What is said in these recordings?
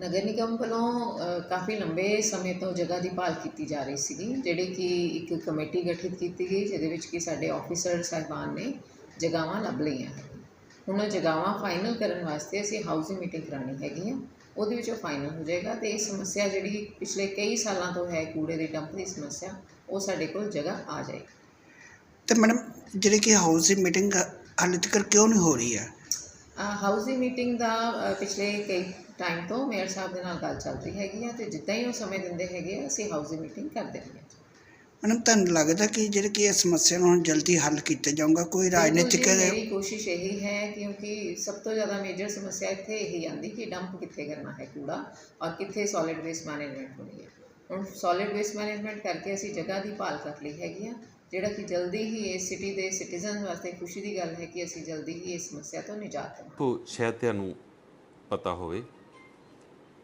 ਨਗਰ ਨਿਗਮ ਵੱਲੋਂ ਕਾਫੀ ਲੰਬੇ ਸਮੇਂ ਤੋਂ ਜਗ੍ਹਾ ਦੀ ਭਾਲ ਕੀਤੀ ਜਾ ਰਹੀ ਸੀਗੀ, ਜਿਹੜੀ ਕਿ ਇੱਕ ਕਮੇਟੀ ਗਠਿਤ ਕੀਤੀ ਗਈ, ਜਿਹਦੇ ਵਿੱਚ ਕਿ ਸਾਡੇ ਆਫੀਸਰ ਸਾਹਿਬਾਨ ਨੇ ਜਗ੍ਹਾਵਾਂ ਲੱਭ ਲਈਆਂ ਹੁਣ ਉਹ ਜਗ੍ਹਾਵਾਂ ਫਾਈਨਲ ਕਰਨ ਵਾਸਤੇ ਅਸੀਂ ਹਾਊਸਿੰਗ ਮੀਟਿੰਗ ਕਰਾਣੀ ਹੈਗੀ ਆ, ਉਹਦੇ ਵਿੱਚ ਉਹ ਫਾਈਨਲ ਹੋ ਜਾਏਗਾ ਤੇ ਇਹ ਸਮੱਸਿਆ ਜਿਹੜੀ ਪਿਛਲੇ ਕਈ ਸਾਲਾਂ ਤੋਂ ਹੈ, ਕੂੜੇ ਦੇ ਡੰਪ ਦੀ ਸਮੱਸਿਆ, ਉਹ ਸਾਡੇ ਕੋਲ ਜਗ੍ਹਾ ਆ ਜਾਏਗੀ। ਤੇ ਮੈਡਮ, ਜਿਹੜੀ ਕਿ ਹਾਊਸਿੰਗ ਮੀਟਿੰਗ ਹਾਲੇ ਤੱਕ ਕਿਉਂ ਨਹੀਂ ਹੋ ਰਹੀ ਹੈ? ਹਾਊਸਿੰਗ ਮੀਟਿੰਗ ਦਾ ਅ, ਪਿਛਲੇ ਕਈ ਟਾਈਮ ਤੋਂ ਮੇਅਰ ਸਾਹਿਬ ਦੇ ਨਾਲ ਗੱਲ ਚੱਲ ਰਹੀ ਹੈਗੀ ਆ ਤੇ ਜਿੱਦਾਂ ਹੀ ਉਹ ਸਮੇਂ ਦਿੰਦੇ ਹੈਗੇ ਆ, ਅਸੀਂ ਹਾਊਸਿੰਗ ਮੀਟਿੰਗ ਕਰ ਦੇਣੀ ਹੈ ਮੈਡਮ ਤੁਹਾਨੂੰ ਲੱਗਦਾ ਕਿ ਜਿਹੜੀ ਕਿ ਇਹ ਸਮੱਸਿਆ ਨੂੰ ਹੁਣ ਜਲਦੀ ਹੱਲ ਕੀਤਾ ਜਾਊਗਾ ਕੋਈ ਰਾਜਨੀਤਿਕ ਬਿਲਕੁਲ ਜੀ, ਮੇਰੀ ਕੋਸ਼ਿਸ਼ ਇਹੀ ਹੈ ਕਿਉਂਕਿ ਸਭ ਤੋਂ ਜ਼ਿਆਦਾ ਮੇਜਰ ਸਮੱਸਿਆ ਇੱਥੇ ਇਹੀ ਆਂਦੀ ਕਿ ਡੰਪ ਕਿੱਥੇ ਕਰਨਾ ਹੈ ਕੂੜਾ ਔਰ ਕਿੱਥੇ ਸੋਲਿਡ ਵੇਸਟ ਮੈਨੇਜਮੈਂਟ ਹੋਣੀ ਹੈ। ਹੁਣ ਸੋਲਿਡ ਵੇਸਟ ਮੈਨੇਜਮੈਂਟ ਕਰਕੇ ਅਸੀਂ ਜਗ੍ਹਾ ਦੀ ਭਾਲ ਕਰ ਲਈ ਹੈਗੀ ਆ ਜਿਹੜਾ ਕਿ ਜਲਦੀ ਹੀ ਇਸ ਸਿਟੀ ਦੇ ਸਿਟੀਜ਼ਨ ਵਾਸਤੇ ਖੁਸ਼ੀ ਦੀ ਗੱਲ ਹੈ ਕਿ ਅਸੀਂ ਜਲਦੀ ਹੀ ਇਸ ਸਮੱਸਿਆ ਤੋਂ ਨਿਜਾਤ ਦੇਵਾਂਗੇ ਤੋ ਸ਼ਾਇਦ ਤੁਹਾਨੂੰ ਪਤਾ ਹੋਵੇ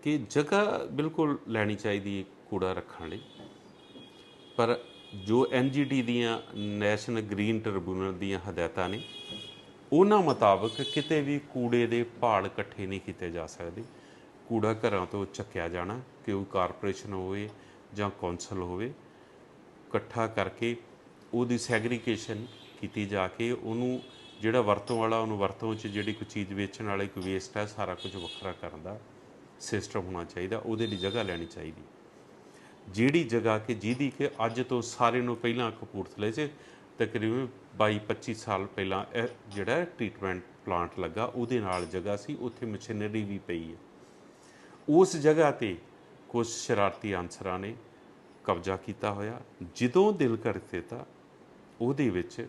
ਕਿ ਜਗ੍ਹਾ ਬਿਲਕੁਲ ਲੈਣੀ ਚਾਹੀਦੀ ਹੈ ਕੂੜਾ ਰੱਖਣ ਲਈ, ਪਰ ਜੋ ਐਨਜੀਟੀ ਦੀਆਂ ਨੈਸ਼ਨਲ ਗ੍ਰੀਨ ਟ੍ਰਿਬਿਊਨਲ ਦੀਆਂ ਹਦਾਇਤਾਂ ਨੇ, ਉਹਨਾਂ ਮੁਤਾਬਕ ਕਿਤੇ ਵੀ ਕੂੜੇ ਦੇ ਭਾੜ ਇਕੱਠੇ ਨਹੀਂ ਕੀਤੇ ਜਾ ਸਕਦੇ। ਕੂੜਾ ਘਰਾਂ ਤੋਂ ਚੱਕਿਆ ਜਾਣਾ, ਕਿ ਉਹ ਕਾਰਪੋਰੇਸ਼ਨ ਹੋਵੇ ਜਾਂ ਕੌਂਸਲ ਹੋਵੇ, ਇਕੱਠਾ ਕਰਕੇ ਉਹਦੀ ਸੈਗਰੀਗੇਸ਼ਨ ਕੀਤੀ ਜਾ ਕੇ ਉਹਨੂੰ ਜਿਹੜਾ ਵਰਤੋਂ ਵਾਲਾ, ਉਹਨੂੰ ਵਰਤੋਂ 'ਚ ਜਿਹੜੀ ਕੋਈ ਚੀਜ਼ ਵੇਚਣ ਵਾਲੀ, ਕੋਈ ਵੇਸਟ ਹੈ ਸਾਰਾ ਕੁਝ ਵੱਖਰਾ ਕਰਨ ਦਾ ਸਿਸਟਮ ਹੋਣਾ ਚਾਹੀਦਾ, ਉਹਦੇ ਲਈ ਜਗ੍ਹਾ ਲੈਣੀ ਚਾਹੀਦੀ। ਜਿਹੜੀ ਜਗ੍ਹਾ ਕਿ ਜਿਹਦੀ ਕਿ ਅੱਜ ਤੋਂ ਸਾਰੇ ਨੂੰ ਪਹਿਲਾਂ ਕਪੂਰਥਲੇ 'ਚ ਤਕਰੀਬਨ 22 25 ਸਾਲ ਪਹਿਲਾਂ ਇਹ ਜਿਹੜਾ ਟ੍ਰੀਟਮੈਂਟ ਪਲਾਂਟ ਲੱਗਾ, ਉਹਦੇ ਨਾਲ ਜਗ੍ਹਾ ਸੀ, ਉੱਥੇ ਮਸ਼ੀਨਰੀ ਵੀ ਪਈ ਹੈ। ਉਸ ਜਗ੍ਹਾ ਤੇ ਕੁਝ ਸ਼ਰਾਰਤੀ ਅਨਸਰਾਂ ਨੇ ਕਬਜ਼ਾ ਕੀਤਾ ਹੋਇਆ। ਜਦੋਂ ਦਿਲ ਕਰ ਦਿੱਤਾ ਉਹਦੇ ਵਿੱਚ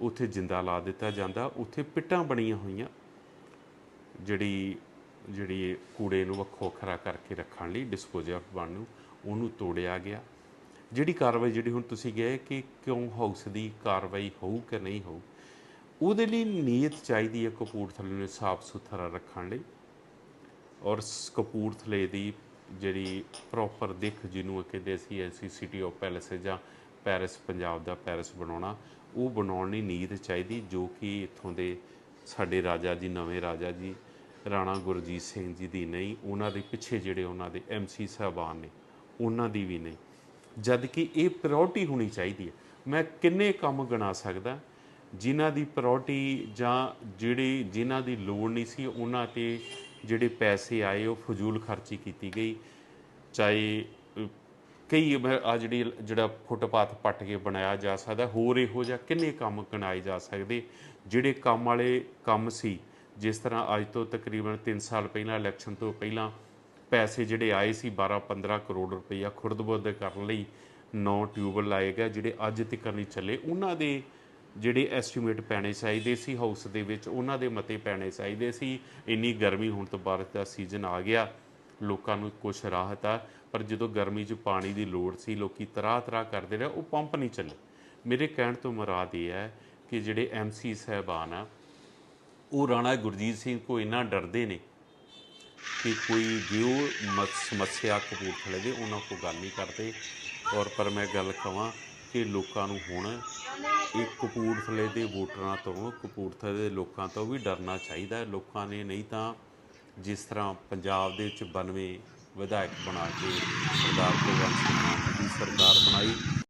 ਉੱਥੇ ਜਿੰਦਾ ਲਾ ਦਿੱਤਾ ਜਾਂਦਾ, ਉੱਥੇ ਪਿੱਟਾਂ ਬਣੀਆਂ ਹੋਈਆਂ, ਜਿਹੜੀ ਜਿਹੜੀ ਕੂੜੇ ਨੂੰ ਵੱਖੋ ਵੱਖਰਾ ਕਰਕੇ ਰੱਖਣ ਲਈ ਡਿਸਪੋਜ਼ਲ ਬਣ ਨੂੰ, ਉਹਨੂੰ ਤੋੜਿਆ ਗਿਆ। ਜਿਹੜੀ ਕਾਰਵਾਈ, ਜਿਹੜੀ ਹੁਣ ਤੁਸੀਂ ਗਏ ਕਿ ਕਿਉਂ ਹਾਊਸ ਦੀ ਕਾਰਵਾਈ ਹੋਊ ਕਿ ਨਹੀਂ ਹੋਊ, ਉਹਦੇ ਲਈ ਨੀਅਤ ਚਾਹੀਦੀ ਹੈ ਕਪੂਰਥਲੇ ਨੂੰ ਸਾਫ਼ ਸੁਥਰਾ ਰੱਖਣ ਲਈ ਔਰ ਕਪੂਰਥਲੇ ਦੀ ਜਿਹੜੀ ਪ੍ਰੋਪਰ ਦਿੱਖ ਜਿਹਨੂੰ ਕਹਿੰਦੇ ਸੀ ਐਸੀ ਸਿਟੀ ਆਫ ਪੈਲੇਸ ਜਾਂ ਪੈਰਿਸ, ਪੰਜਾਬ ਦਾ ਪੈਰਿਸ ਬਣਾਉਣਾ, ਉਹ ਬਣਾਉਣ ਲਈ ਨੀਤ ਚਾਹੀਦੀ, ਜੋ ਕਿ ਇੱਥੋਂ ਦੇ ਸਾਡੇ ਰਾਜਾ ਜੀ, ਨਵੇਂ ਰਾਜਾ ਜੀ, ਰਾਣਾ ਗੁਰਜੀਤ ਸਿੰਘ ਜੀ ਦੀ ਨਹੀਂ, ਉਹਨਾਂ ਦੇ ਪਿੱਛੇ ਜਿਹੜੇ ਉਹਨਾਂ ਦੇ ਐਮਸੀ ਸਾਹਿਬਾਨ ਨੇ, ਉਹਨਾਂ ਦੀ ਵੀ ਨਹੀਂ। ਜਦ ਕਿ ਇਹ ਪ੍ਰਾਇੋਰਟੀ ਹੋਣੀ ਚਾਹੀਦੀ ਹੈ। ਮੈਂ ਕਿੰਨੇ ਕੰਮ ਗਣਾ ਸਕਦਾ, ਜਿਨ੍ਹਾਂ ਦੀ ਪ੍ਰਾਇੋਰਟੀ ਜਾਂ ਜਿਹੜੇ, ਜਿਨ੍ਹਾਂ ਦੀ ਲੋੜ ਨਹੀਂ ਸੀ, ਉਹਨਾਂ ਤੇ ਜਿਹੜੇ ਪੈਸੇ ਆਏ, ਉਹ ਫਜ਼ੂਲ ਖਰਚੀ ਕੀਤੀ ਗਈ, ਚਾਹੇ ਕਈ ਆ ਜਿਹੜੀ ਜਿਹੜਾ ਫੁੱਟਪਾਥ ਪੱਟ ਕੇ ਬਣਾਇਆ ਜਾ ਸਕਦਾ, ਹੋਰ ਇਹੋ ਜਿਹਾ ਕਿੰਨੇ ਕੰਮ ਗਣਾਏ ਜਾ ਸਕਦੇ? ਜਿਹੜੇ ਕੰਮ ਵਾਲੇ ਕੰਮ ਸੀ, ਜਿਸ ਤਰ੍ਹਾਂ ਅੱਜ ਤੋਂ ਤਕਰੀਬਨ 3 ਸਾਲ ਪਹਿਲਾਂ ਇਲੈਕਸ਼ਨ ਤੋਂ ਪਹਿਲਾਂ ਪੈਸੇ ਜਿਹੜੇ ਆਏ ਸੀ 12-15 ਕਰੋੜ ਰੁਪਈਆ ਖੁਰਦ-ਬੁਰਦ ਕਰਨ ਲਈ ਨੌ ਟਿਊਬਲ ਲਾਏ ਗਏ, ਜਿਹੜੇ ਅੱਜ ਤੱਕ ਨਹੀਂ ਚੱਲੇ। ਉਹਨਾਂ ਦੇ ਜਿਹੜੇ ਐਸਟੀਮੇਟ ਪੈਣੇ ਚਾਹੀਦੇ ਸੀ ਹਾਊਸ ਦੇ ਵਿੱਚ, ਉਹਨਾਂ ਦੇ ਮਤੇ ਪੈਣੇ ਚਾਹੀਦੇ ਸੀ। ਇੰਨੀ ਗਰਮੀ ਹੁਣ ਤੋਂ ਬਾਅਦ ਦਾ ਸੀਜ਼ਨ ਆ ਗਿਆ। ਲੋਕਾਂ ਨੂੰ ਕੁਝ ਰਾਹਤ ਆ, ਪਰ ਜਦੋਂ ਗਰਮੀ 'ਚ ਪਾਣੀ ਦੀ ਲੋੜ ਸੀ, ਲੋਕੀ ਤਰਾ ਤਰਾ ਕਰਦੇ ਰਹੇ, ਉਹ ਪੰਪ ਨਹੀਂ ਚੱਲੇ। ਮੇਰੇ ਕਹਿਣ ਤੋਂ ਮੁਰਾਦ ਇਹ ਹੈ ਕਿ ਜਿਹੜੇ ਐਮਸੀ ਸਹਿਬਾਨ ਆ, ਉਹ ਰਾਣਾ ਗੁਰਜੀਤ ਸਿੰਘ ਕੋ ਇੰਨਾ ਡਰਦੇ ਨੇ ਕਿ ਕੋਈ ਜਿਉ ਸਮੱਸਿਆ ਕਪੂਰਥਲੇ ਦੇ, ਉਹਨਾਂ ਕੋ ਗੱਲ ਨਹੀਂ ਕਰਦੇ। ਔਰ ਪਰ ਮੈਂ ਗੱਲ ਕਹਾਂ ਕਿ ਲੋਕਾਂ ਨੂੰ ਹੁਣ ਇਹ ਕਪੂਰਥਲੇ ਦੇ ਵੋਟਰਾਂ ਤੋਂ, ਕਪੂਰਥਲੇ ਦੇ ਲੋਕਾਂ ਤੋਂ ਵੀ ਡਰਨਾ ਚਾਹੀਦਾ ਲੋਕਾਂ ਨੇ ਨਹੀਂ ਤਾਂ ਜਿਸ ਤਰ੍ਹਾਂ ਪੰਜਾਬ ਦੇ ਵਿੱਚ 92 ਵਿਧਾਇਕ ਬਣਾ ਕੇ ਸਰਦਾਰ ਭਗਵੰਤ ਸਿੰਘ ਮਾਨ ਦੀ ਸਰਕਾਰ ਬਣਾਈ।